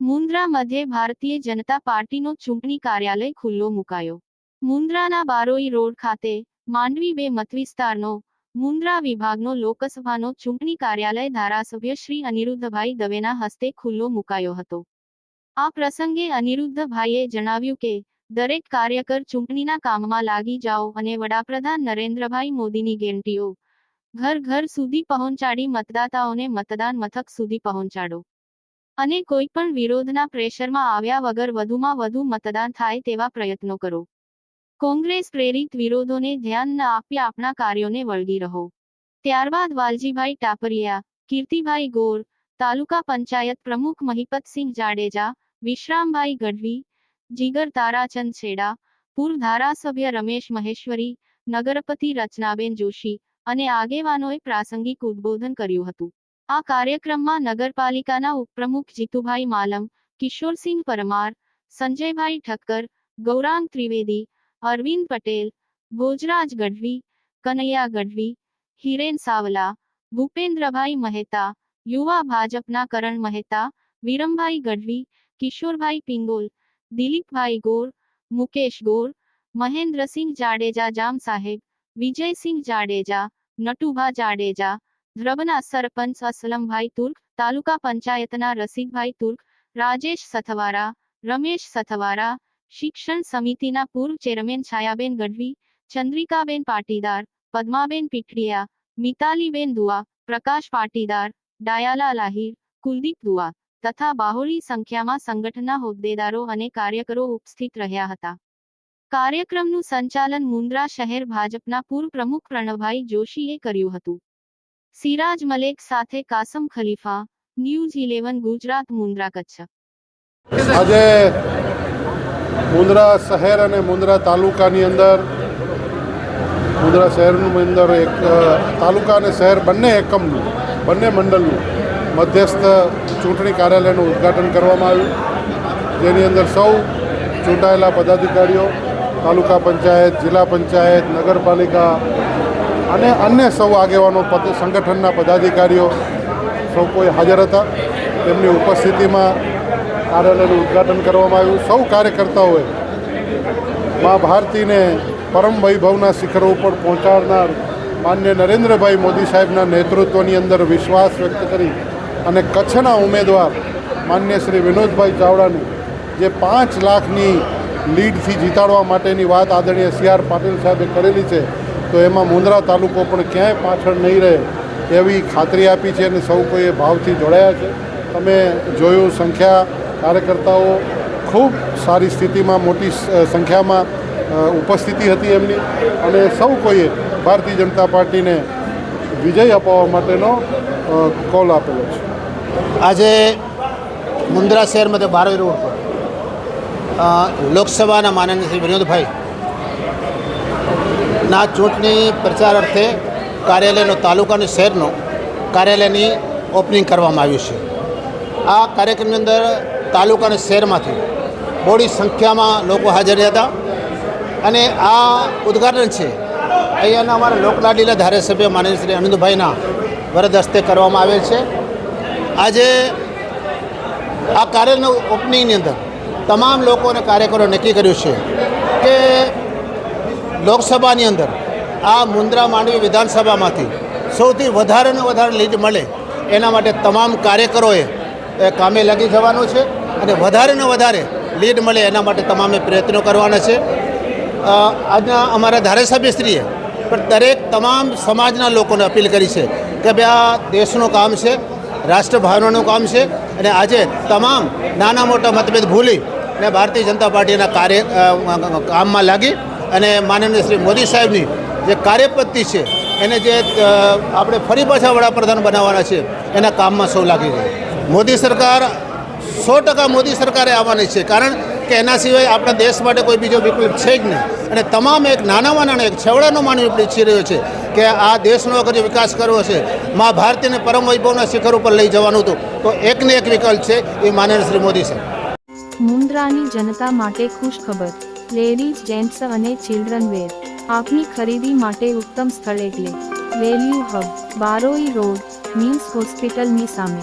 મુન્દ્રા મધ્યે ભારતીય જનતા પાર્ટીનો ચૂંટણી કાર્યાલય ખુલ્લો મુકાયો. મુન્દ્રાના બારોઈ રોડ ખાતે માંડવી બે મતવિસ્તારનો મુન્દ્રા વિભાગનો લોકસભાનો ચૂંટણી કાર્યાલય ધારાસભ્ય શ્રી અનિરુદ્ધભાઈ દવેના હસ્તે ખુલ્લો મુકાયો હતો. આ પ્રસંગે અનિરુદ્ધભાઈએ જણાવ્યું કે દરેક કાર્યકર ચૂંટણીના કામમાં લાગી જાઓ અને વડાપ્રધાન નરેન્દ્રભાઈ મોદીની ગેરંટીઓ. ઘર ઘર સુધી પહોંચાડી મતદાતાઓને મતદાન મથક સુધી પહોંચાડો. અને કોઈ પણ વિરોધના પ્રેશરમાં આવ્યા વગર વધુમાં વધુ મતદાન થાય તેવા પ્રયત્નો કરો. કોંગ્રેસ પ્રેરિત વિરોધોને ધ્યાન ન આપી આપણા કાર્યોને વળગી રહો. ત્યારબાદ વાલજીભાઈ ટાપરિયા, કીર્તિભાઈ ગોર, તાલુકા પંચાયત પ્રમુખ મહિપતસિંહ જાડેજા, વિશ્રામભાઈ ગઢવી જીગર તારાચંદ છેડા પૂર્વ ધારાસભ્ય રમેશ મહેશ્વરી, નગરપતિ રચનાબેન જોશી અને આગેવાનોએ પ્રાસંગિક ઉદબોધન કર્યું હતું. આ કાર્યક્રમમાં નગરપાલિકાના ઉપપ્રમુખ જીતુભાઈ માલમ, કિશોરસિંહ પરમાર, સંજયભાઈ ઠક્કર, ગૌરાંગ ત્રિવેદી, અરવિંદ પટેલ, ભોજરાજ ગઢવી, કનૈયા ગઢવી, હિરેન સાવલા, ભૂપેન્દ્રભાઈ મહેતા, યુવા ભાજપના કરણ મહેતા, વિરમભાઈ ગઢવી, કિશોરભાઈ પિંગોલ દિલીપભાઈ ગોર, મુકેશ ગોર મહેન્દ્રસિંહ જાડેજા, જામ સાહેબ વિજયસિંહ જાડેજા, નટુભા જાડેજા ધ્રબના સરપંચ અસલમભાઈ તુર્ક, તાલુકા પંચાયતના રસિકભાઈ તુર્ક, રાજેશ સથવારા, રમેશ સથવારા, શિક્ષણ સમિતિના પૂર્વ ચેરમેન છાયાબેન ગઢવી, ચંદ્રિકાબેન પાટીદાર, પદ્માબેન પીઠડિયા, મિતાલીબેન દુઆ, પ્રકાશ પાટીદાર, ડાયાલા લાહીર, કુલદીપ દુઆ. તથા બાહોળી સંખ્યામાં સંગઠનના હોદ્દેદારો અને કાર્યકરો ઉપસ્થિત રહ્યા હતા. કાર્યક્રમનું સંચાલન મુન્દ્રા શહેર ભાજપના પૂર્વ પ્રમુખ પ્રણવભાઈ જોશીએ કર્યું હતું. સિરાજ મલેક સાથે કાસમ ખલીફા, ન્યૂઝ ઇલેવન, ગુજરાત, મુન્દ્રા કચ્છ. આજે મુન્દ્રા શહેર અને મુન્દ્રા તાલુકાની અંદર, મુન્દ્રા શહેરની અંદર એક તાલુકા અને શહેર બંને એકમનું, બંને મંડળનું મધ્યસ્થ ચૂંટણી કાર્યાલયનું ઉદ્ઘાટન કરવામાં આવ્યું. જેની અંદર સૌ ચૂંટાયેલા પદાધિકારીઓ, તાલુકા પંચાયત, જિલ્લા પંચાયત, નગરપાલિકા અને અન્ય સૌ આગેવાનો સંગઠનના પદાધિકારીઓ સૌ કોઈ હાજર હતા. તેમની ઉપસ્થિતિમાં કાર્યાલયનું ઉદ્ઘાટન કરવામાં આવ્યું. સૌ કાર્યકર્તાઓએ મા ભારતીને પરમ વૈભવના શિખરો ઉપર પહોંચાડનાર માન્ય નરેન્દ્રભાઈ મોદી સાહેબના નેતૃત્વની અંદર વિશ્વાસ વ્યક્ત કરી અને કચ્છના ઉમેદવાર માન્ય શ્રી વિનોદભાઈ ચાવડાને જે પાંચ લાખની લીડથી જીતાડવા માટેની વાત આદરણીય સી આર પાટીલ સાહેબે કરેલી છે, તો એમાં મુંદ્રા તાલુકો પણ ક્યાંય પાછળ નહીં રહે એવી ખાતરી આપી છે અને સૌ કોઈએ ભાવથી જોડાયા છે. તમે જોયું સંખ્યા, કાર્યકર્તાઓ ખૂબ સારી સ્થિતિમાં, મોટી સંખ્યામાં ઉપસ્થિતિ હતી એમની અને સૌ કોઈએ ભારતીય જનતા પાર્ટીને વિજય અપાવવા માટેનો કોલ આપેલો છે. આજે મુન્દ્રા શહેરમાં બારોઈ રોડ પર લોકસભાના માનનીય શ્રી વિનોદભાઈ. ના, ચૂંટણી પ્રચાર અર્થે કાર્યાલયનો તાલુકા અને શહેરનો કાર્યાલયની ઓપનિંગ કરવામાં આવ્યું છે. આ કાર્યક્રમની અંદર તાલુકા અને શહેરમાંથી મોડી સંખ્યામાં લોકો હાજર રહ્યા હતા. અને આ ઉદ્ઘાટન છે, અહીંયાના અમારા લોકલાડીલા ધારાસભ્ય માનનીય શ્રી અનંતભાઈના વરદ હસ્તે કરવામાં આવેલ છે. આજે આ કાર્યના ઓપનિંગની અંદર તમામ લોકો અને કાર્યકરો નક્કી કર્યું છે કે લોકસભાની અંદર આ મુન્દ્રા માંડવી વિધાનસભામાંથી સૌથી વધારે ને વધારે લીડ મળે એના માટે તમામ કાર્યકરોએ કામે લાગી જવાનું છે અને વધારે ને વધારે લીડ મળે એના માટે તમામે પ્રયત્નો કરવાના છે. આજના અમારા ધારાસભ્યશ્રીએ પણ દરેક તમામ સમાજના લોકોને અપીલ કરી છે કે ભાઈ આ દેશનું કામ છે રાષ્ટ્રભાવનાનું કામ છે અને આજે તમામ નાના મોટા મતભેદ ભૂલી અને ભારતીય જનતા પાર્ટીના કાર્ય કામમાં લાગી અને માનનીય શ્રી મોદી સાહેબની જે કાર્યપદ્ધતિ છે, એને જે આપણે ફરી પાછા વડાપ્રધાન બનાવવાના છે, એના કામમાં સૌ લાગી ગયું. મોદી સરકાર, સો ટકા મોદી સરકારે આવવાની છે. કારણ કે એના સિવાય આપણા દેશ માટે કોઈ બીજો વિકલ્પ છે જ નહીં. અને તમામ એક નાનામાં નાના એક છેવડાનો માનવ ઈચ્છી રહ્યો છે કે આ દેશનો અગર વિકાસ કરવો છે, મા ભારતીને પરમ વૈભવના શિખર ઉપર લઈ જવાનું હતું, તો એકને એક વિકલ્પ છે એ માનનીય શ્રી મોદી સાહેબ. મુન્દ્રાની જનતા માટે ખુશ ખબર, લેડીઝ, જેન્ટ્સ અને ચિલ્ડ્રન વેર, આપની ખરીદી માટે ઉત્તમ સ્થળ એટલે value hub, Baroi road, means હોસ્પિટલની સામે.